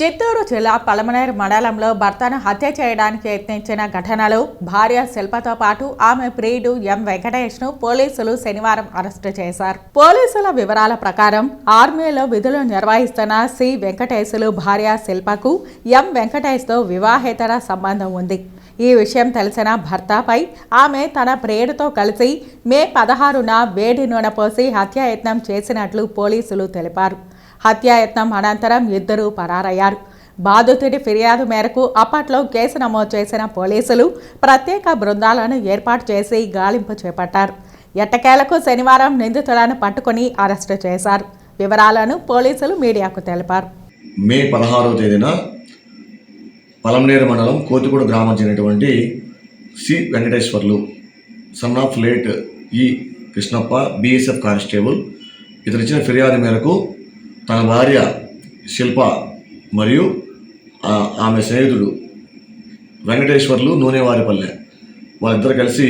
చిత్తూరు జిల్లా పలమనేరు మండలంలో భర్తను హత్య చేయడానికి యత్నించిన ఘటనలో భార్య శిల్పతో పాటు ఆమె ప్రియుడు ఎం వెంకటేష్ను పోలీసులు శనివారం అరెస్టు చేశారు. పోలీసుల వివరాల ప్రకారం ఆర్మీలో విధులు నిర్వహిస్తున్న సి వెంకటేశులు భార్య శిల్పకు ఎం వెంకటేష్తో వివాహేతర సంబంధం ఉంది. ఈ విషయం తెలిసిన భర్తపై ఆమె తన ప్రేయుడితో కలిసి మే పదహారున వేడి నూనె పోసి హత్యాయత్నం చేసినట్లు పోలీసులు తెలిపారు. హత్యాయత్నం అనంతరం ఇద్దరూ పరారయ్యారు. బాధితుడి ఫిర్యాదు మేరకు అప్పట్లో కేసు నమోదు చేసిన పోలీసులు ప్రత్యేక బృందాలను ఏర్పాటు చేసి గాలింపు చేపట్టారు. ఎట్టకేలకు శనివారం నిందితులను పట్టుకుని అరెస్టు చేశారు. వివరాలను పోలీసులు మీడియాకు తెలిపారు. మే పదహారవ తేదీన పలంనేరు మండలం కోతిగూడ గ్రామం చెందినటువంటి C Venkateswarlu son of late E Krishnappa BSF constable ఇతను ఇచ్చిన ఫిర్యాదు మేరకు తన భార్య శిల్ప మరియు ఆమె స్నేహితుడు వెంకటేశ్వర్లు నూనెవారిపల్లె. వాళ్ళిద్దరు కలిసి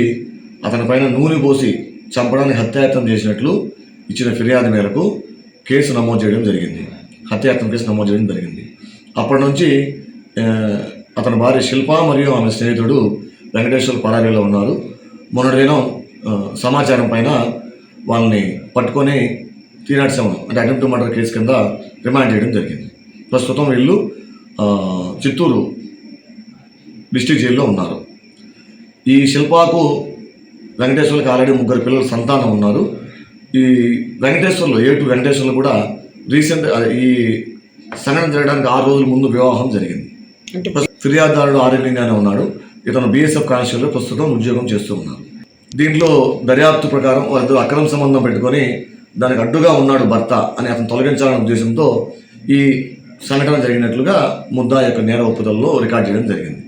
అతని పైన నూనె పోసి చంపడానికి హత్యాయత్నం చేసినట్లు ఇచ్చిన ఫిర్యాదు మేరకు కేసు నమోదు చేయడం జరిగింది. హత్యాయత్నం కేసు నమోదు చేయడం జరిగింది. అప్పటి నుంచి అతని భార్య శిల్ప మరియు ఆమె స్నేహితుడు వెంకటేశ్వర్ పరారీలో ఉన్నారు. మొన్నటి దినం సమాచారం పైన వాళ్ళని పట్టుకొని త్రీ నాట్ సెవెన్ అంటే అటెంప్ట్ మర్డర్ కేసు కింద రిమాండ్ చేయడం జరిగింది. ప్రస్తుతం వీళ్ళు చిత్తూరు డిస్టిక్ జైల్లో ఉన్నారు. ఈ శిల్పాకు వెంకటేశ్వర్కి ఆల్రెడీ ముగ్గురు పిల్లల సంతానం ఉన్నారు. ఈ వెంకటేశ్వర్లు ఏటు వెంకటేశ్వర్లు కూడా రీసెంట్ ఈ సంఘటన జరగడానికి ఆరు రోజుల ముందు వివాహం జరిగింది. ఫిర్యాదుదారుడు ఆరోగ్యంగానే ఉన్నాడు. ఇతను బీఎస్ఎఫ్ కానిస్టేబుల్ ప్రస్తుతం ఉద్యోగం చేస్తూ ఉన్నారు. దీంట్లో దర్యాప్తు ప్రకారం వాళ్ళిద్దరు అక్రమ సంబంధం పెట్టుకొని దానికి అడ్డుగా ఉన్నాడు భర్త అని అతను తొలగించాలనే ఉద్దేశంతో ఈ సంఘటన జరిగినట్లుగా ముద్దా యొక్క నేర ఒప్పుదలలో రికార్డ్ చేయడం జరిగింది.